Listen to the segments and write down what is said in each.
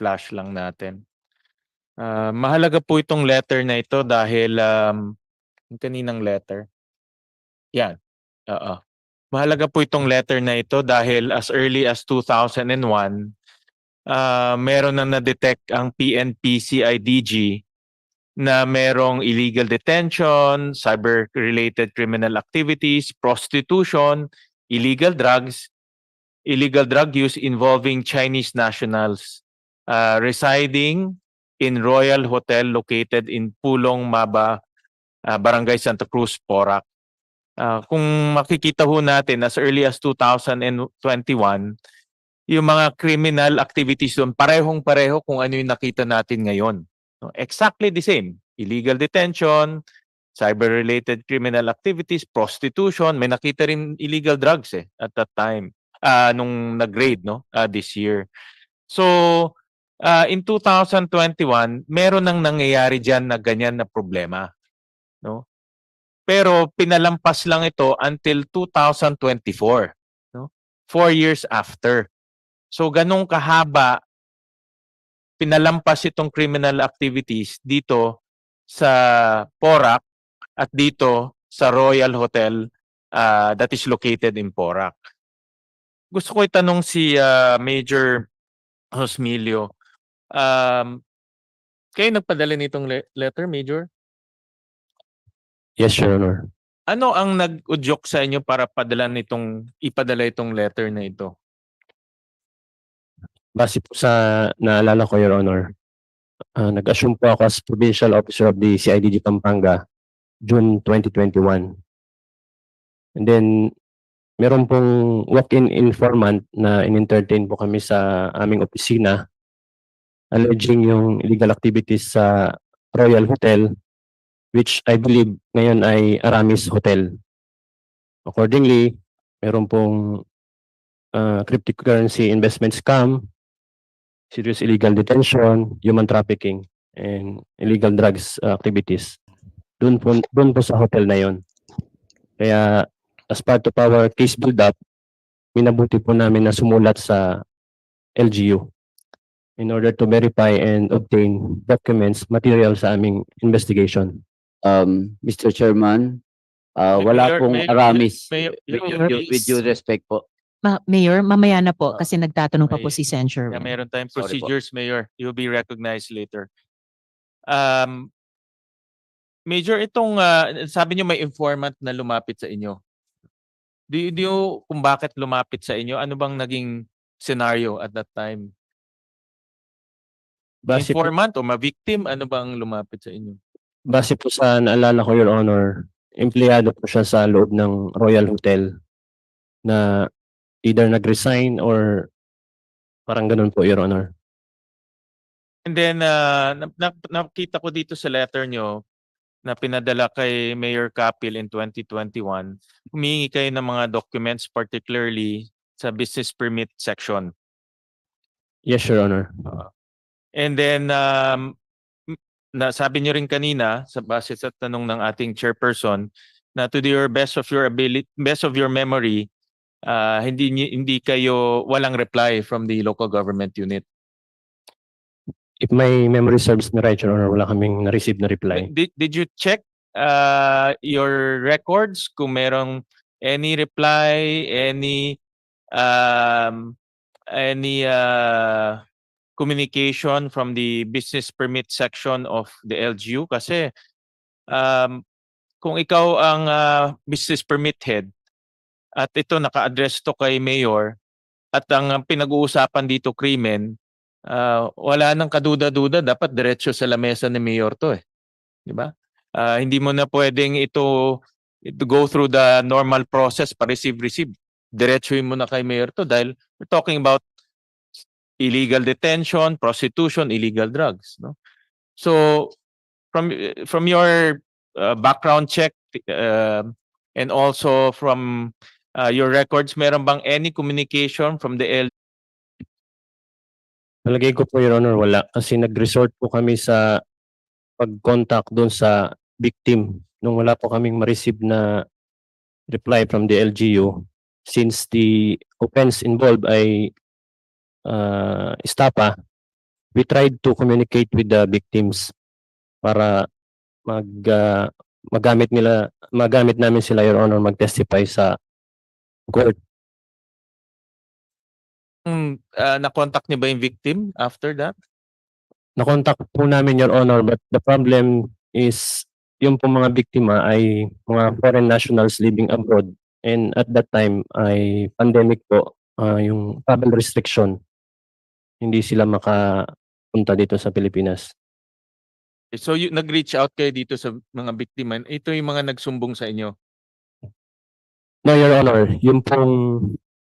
i-flash lang natin. Ah, mahalaga po itong letter na ito dahil um, yung kaninang letter. Yan. Oo. Mahalaga po itong letter na ito dahil as early as 2001, ah meron na na-detect ang PNP-CIDG na merong illegal detention, cyber-related criminal activities, prostitution, illegal drugs, illegal drug use involving Chinese nationals uh, residing in Royal Hotel located in Pulong Maba, uh, Barangay Santa Cruz, Porac. Uh, kung makikita ho natin as early as 2021, yung mga criminal activities doon, parehong-pareho kung ano yung nakita natin ngayon. No, Exactly the same. Illegal detention, cyber-related criminal activities, prostitution, may nakita rin illegal drugs eh at that time ah nung nag-grade no ah, this year. So ah, in 2021, meron nang nangyayari diyan na ganyan na problema, no? Pero pinalampas lang ito until 2024, no? Four years after. So ganong kahaba pinalampas itong criminal activities dito sa Porac at dito sa Royal Hotel ah, that is located in Porac. Gusto ko itanong si ah, Major Hosmilio. Um, kayo nagpadala nitong le- letter, Major? Yes, Your Honor. Ano ang nag-udyok sa inyo para padala nitong ipadala itong letter na ito? Base po sa naalala ko, Your Honor, ah, nag-assume po ako as Provincial Officer of the CIDG Pampanga June 2021. And then, meron pong walk-in informant na in-entertain po kami sa aming opisina alleging yung illegal activities sa Royal Hotel which I believe ngayon ay Aramis Hotel. Accordingly, meron pong ah, cryptocurrency investment scam, serious illegal detention, human trafficking, and illegal drugs uh, activities. Doon po, doon po sa hotel na yon. Kaya as part of our case build-up, minabuti po namin na sumulat sa LGU in order to verify and obtain documents, material sa aming investigation. Um, Mr. Chairman, uh, Mayor, wala pong Mayor, Aramis. Mayor, With Mayor, due- with due respect po. Ma- Mayor, mamaya na po Ah, kasi nagtatanong pa po si Sen. Yeah, Sherwin. meron tayong Sorry po. procedures, Mayor. You'll be recognized later. Um, Major, itong ah, sabi niyo may informant na lumapit sa inyo. Do you, do you- kung bakit lumapit sa inyo? Ano bang naging scenario at that time? Base po, Informant o ma-victim? Ano bang lumapit sa inyo? base po sa naalala ko, Your Honor, empleyado po siya sa loob ng Royal Hotel na either nag-resign or parang ganun po, Your Honor. And then, ah, na- na- nakita ko dito sa letter nyo na pinadala kay Mayor Capil in 2021, humingi kayo ng mga documents, particularly sa business permit section. Yes, Your Honor. And then, um, nasabi niyo rin kanina, sa base sa tanong ng ating chairperson, na to the your best of your ability, best of your memory, ah, hindi hindi kayo walang reply from the local government unit. If my memory serves me right, Your Honor, wala kaming na-receive na reply. Did, did you check uh, your records kung merong any reply, any um, any uh, communication from the business permit section of the LGU? Kasi um, kung ikaw ang uh, business permit head at ito naka-address to kay mayor at ang pinag-uusapan dito krimen, ah, wala nang kaduda-duda, dapat diretso sa lamesa ni mayor to eh. Di ba? Ah, hindi mo na pwedeng ito, ito go through the normal process pa receive receive. Diretsuhin mo na kay mayor to dahil we're talking about illegal detention, prostitution, illegal drugs, no? So from from your uh, background check uh, and also from uh, your records, meron bang any communication from the L Palagay ko po, Your Honor, wala. Kasi nag-resort po kami sa pag-contact doon sa victim nung wala po kaming ma-receive na reply from the LGU since the offense involved ay uh, estapa we tried to communicate with the victims para mag ah, magamit nila magamit namin sila your honor mag-testify sa court. Mm, ah, na-contact niyo ba yung victim after that? Na-contact po namin your honor but the problem is yung po mga biktima ay mga foreign nationals living abroad and at that time ay pandemic po ah, yung travel restriction hindi sila makapunta dito sa Pilipinas. So you, nag-reach out kayo dito sa mga biktima. Ito yung mga nagsumbong sa inyo. No, Your Honor, yung pong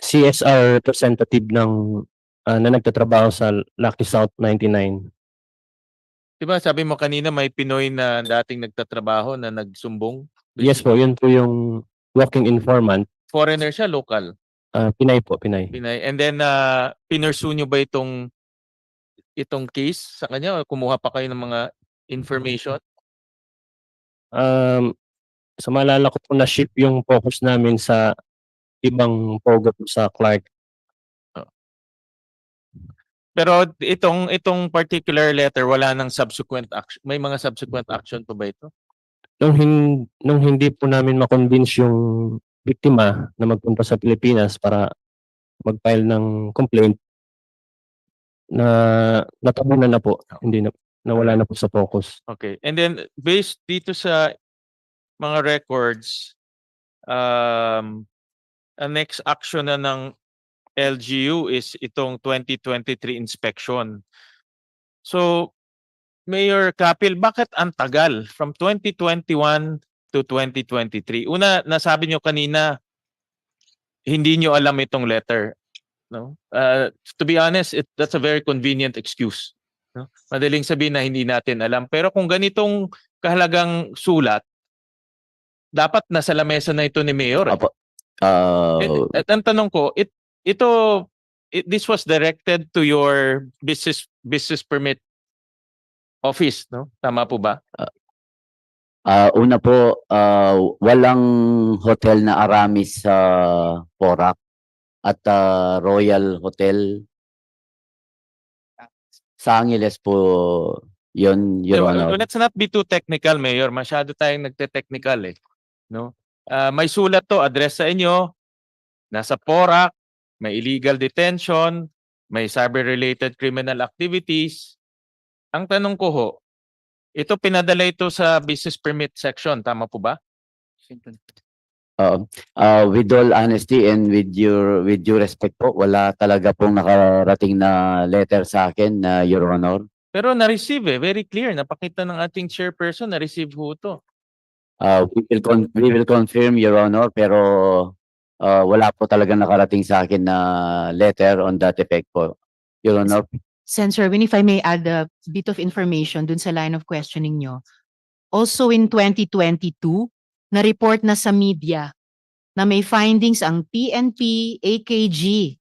CSR representative ng ah, na nagtatrabaho sa Lucky South 99. Di ba sabi mo kanina may Pinoy na dating nagtatrabaho na nagsumbong? Yes po, yun po yung walking informant. Foreigner siya, local. Ah, Pinay po, Pinay. Pinay. And then, uh, pinursu nyo ba itong itong case sa kanya o kumuha pa kayo ng mga information? Um, sa maalala ko po na ship yung focus namin sa ibang pogo po sa Clark. Pero itong itong particular letter wala nang subsequent action. May mga subsequent action pa ba ito? Nung, hin- nung hindi po namin makonvince yung biktima na magpunta sa Pilipinas para mag-file ng complaint, na natabunan na po. Hindi na, nawala na po sa focus. Okay. And then based dito sa mga records um ang next action na ng LGU is itong 2023 inspection. So Mayor Kapil, bakit ang tagal from 2021 to 2023? Una, nasabi nyo kanina hindi nyo alam itong letter, no? Uh, to be honest, it, that's a very convenient excuse. No? Madaling sabihin na hindi natin alam. Pero kung ganitong kahalagang sulat, dapat nasa lamesa na ito ni Mayor. eh. Opo. Ah, At, at ang tanong ko, it, ito, it, this was directed to your business business permit office, no? Tama po ba? Ah, una po, ah, walang hotel na Aramis sa Porac at ah, Royal Hotel sa Angeles po yun, Your Honor. Let's not be too technical, Mayor. Masyado tayong nagte-technical eh. No? Ah, may sulat to, address sa inyo, nasa PORAC, may illegal detention, may cyber-related criminal activities. Ang tanong ko ho, ito pinadala ito sa business permit section, tama po ba? Uh, uh, with all honesty and with your with your respect po, wala talaga pong nakarating na letter sa akin, na Your Honor. Pero na-receive eh, very clear. Napakita ng ating chairperson, na-receive ho to. Uh, we will con- we will confirm, Your Honor, pero uh, wala po talaga nakarating sa akin na letter on that effect po. Your Honor, Sensor, Erwin, if I may add a bit of information dun sa line of questioning nyo. Also in 2022, na-report na sa media na may findings ang PNP, AKG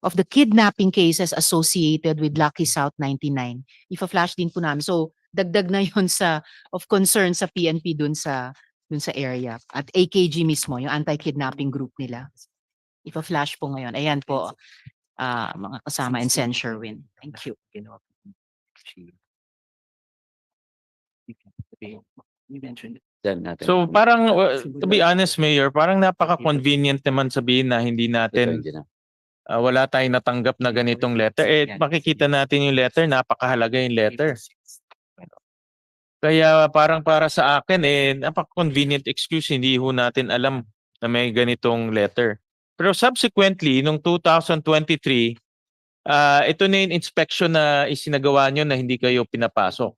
of the kidnapping cases associated with Lucky South 99. Ifa-flash din po namin. So, dagdag na yun sa of concern sa PNP dun sa dun sa area. At AKG mismo, yung anti-kidnapping group nila. Ifa-flash po ngayon. Ayan po, ah, mga kasama and Sen Sherwin. Thank you. dyan natin. So parang, uh, to be honest, Mayor, parang napaka-convenient naman sabihin na hindi natin, uh, wala tayong natanggap na ganitong letter. Eh, makikita natin yung letter, napakahalaga yung letter. Kaya parang para sa akin, eh, napaka-convenient excuse, hindi ho natin alam na may ganitong letter. Pero subsequently, nung 2023, ah ito na yung inspection na isinagawa nyo na hindi kayo pinapasok.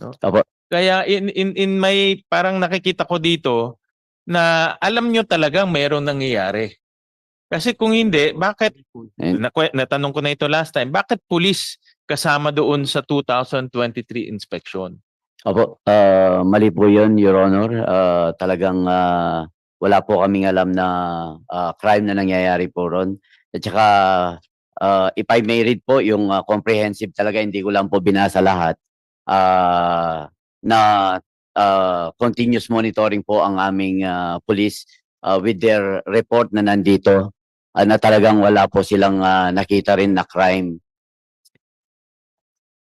No? Opo. Kaya in, in, in may parang nakikita ko dito na alam nyo talagang mayroong nangyayari. Kasi kung hindi, bakit, nakwe- natanong ko na ito last time, bakit pulis kasama doon sa 2023 inspection? Opo, ah, mali po yun, Your Honor. Ah, talagang ah, wala po kaming alam na ah, crime na nangyayari po ron. At saka, ah, if I may read po, yung ah, comprehensive talaga, hindi ko lang po binasa lahat. Ah, na ah, continuous monitoring po ang aming ah, police ah, with their report na nandito ah, na talagang wala po silang ah, nakita rin na crime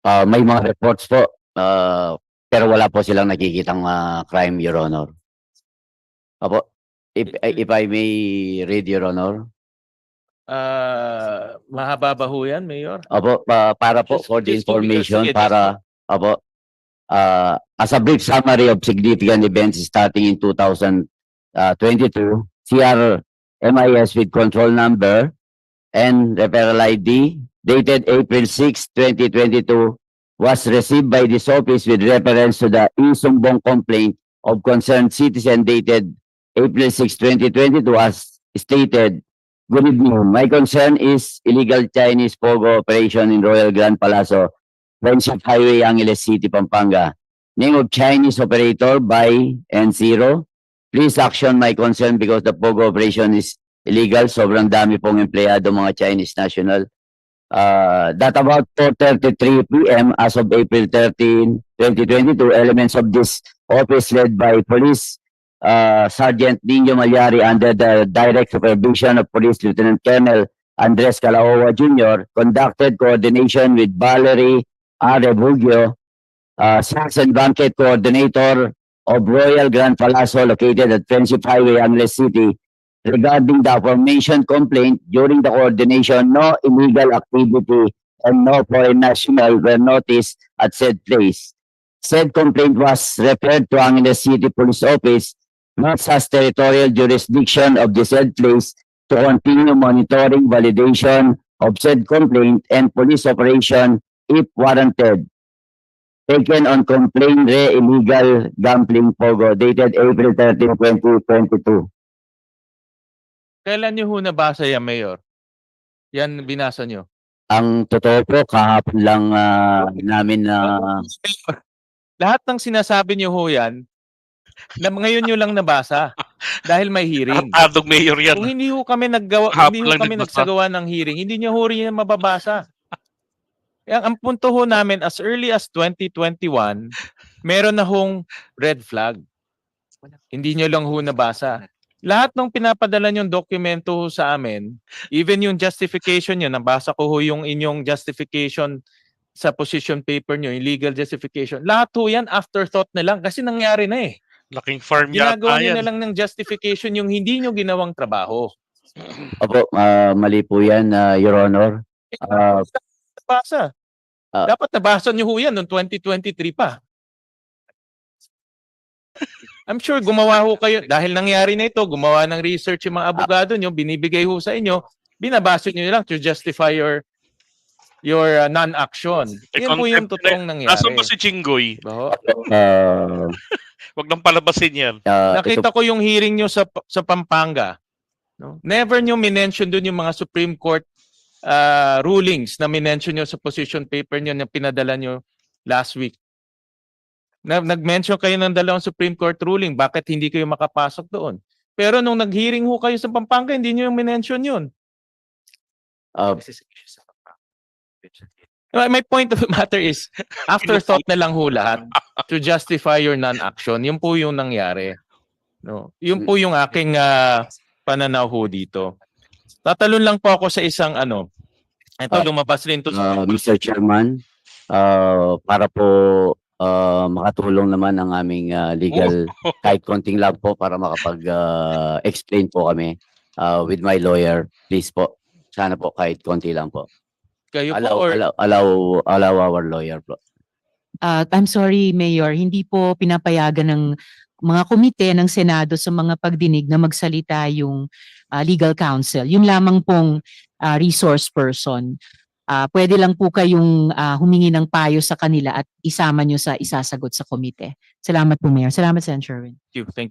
Ah, may mga reports po, ah, pero wala po silang nakikitang ah, crime, Your Honor. Opo, if, if I may read, Your Honor. Ah, mahaba ba ho yan, Mayor? Opo, pa- para po Just- for the just information, sige, para, opo, uh, as a brief summary of significant events starting in 2022, CR MIS with control number and referral ID dated April 6, 2022 was received by this office with reference to the Isumbong complaint of concerned citizen dated April 6, 2022 as stated Good evening. My concern is illegal Chinese pogo operation in Royal Grand Palazzo, Friendship Highway, Angeles City, Pampanga. Name of Chinese operator by N0. Please action my concern because the pogo operation is illegal. Sobrang dami pong empleyado mga Chinese national. Uh, that about 4.33 p.m. as of April 13, 2022, elements of this office led by police uh, Sergeant Nino Malyari under the direct supervision of Police Lieutenant Colonel Andres Calahova Jr. conducted coordination with Valerie R. Uh, and Banquet Coordinator of Royal Grand Palazzo located at Friendship Highway, Angeles City regarding the aforementioned complaint during the coordination, no illegal activity and no foreign national were noticed at said place. Said complaint was referred to Angeles City Police Office not as territorial jurisdiction of the said place to continue monitoring validation of said complaint and police operation if warranted. Taken on complaint re illegal gambling pogo dated April 13, 2022. Kailan niyo ho nabasa yan, Mayor? Yan binasa niyo. Ang totoo po, kahapon lang ah, namin na Lahat ng sinasabi niyo ho yan, na ngayon niyo lang nabasa dahil may hearing. Tartadong mayor yan. Kung hindi ho kami naggawa, hindi ho kami nagsagawa ng hearing, hindi niyo ho rin mababasa. Kaya ang punto ho namin, as early as 2021, meron na hong red flag. Hindi niyo lang ho nabasa. Lahat ng pinapadala niyong dokumento ho sa amin, even yung justification niyo, nabasa ko ho yung inyong justification sa position paper niyo, yung legal justification. Lahat ho yan afterthought na lang kasi nangyari na eh. Laking farm Ginagawa yan. na lang ng justification yung hindi niyo ginawang trabaho. Opo, ah, mali po yan, ah, Your Honor. Ah, nabasa. Ah. Dapat nabasa niyo ho yan noong 2023 pa. I'm sure gumawa ho kayo, dahil nangyari na ito, gumawa ng research yung mga abogado niyo, binibigay ho sa inyo, binabasa niyo lang to justify your your uh, non-action. Eh, Yan po yung contempt totoong nangyari. Nasaan ba si Chingoy? Diba ho? ah, Wag nang palabasin yan. ito Nakita ko yung hearing niyo sa sa Pampanga. No? Never niyo minention doon yung mga Supreme Court uh, rulings na minention niyo sa position paper niyo na pinadala niyo last week. Na, nag-mention kayo ng dalawang Supreme Court ruling, bakit hindi kayo makapasok doon? Pero nung nag-hearing ho kayo sa Pampanga, hindi niyo yung minention yun. Uh, My point of the matter is, afterthought na lang ho lahat to justify your non-action. Yun po yung nangyari. No? Yun po yung aking ah, pananaw ho dito. Tatalon lang po ako sa isang ano. Ito Ah. lumabas rin to Uh, Mr. Chairman, uh, para po uh, makatulong naman ang aming uh, legal kahit konting lang po para makapag-explain po kami uh, with my lawyer. Please po. Sana po kahit konti lang po. Kayo po Allow, or allow, allow, allow our lawyer po. Uh, I'm sorry, Mayor, hindi po pinapayagan ng mga komite ng Senado sa mga pagdinig na magsalita yung uh, legal counsel. Yun lamang pong uh, resource person. Uh, pwede lang po kayong uh, humingi ng payo sa kanila at isama nyo sa isasagot sa komite. Salamat po, Mayor. Salamat, Sen. Sherwin. Thank you. Thank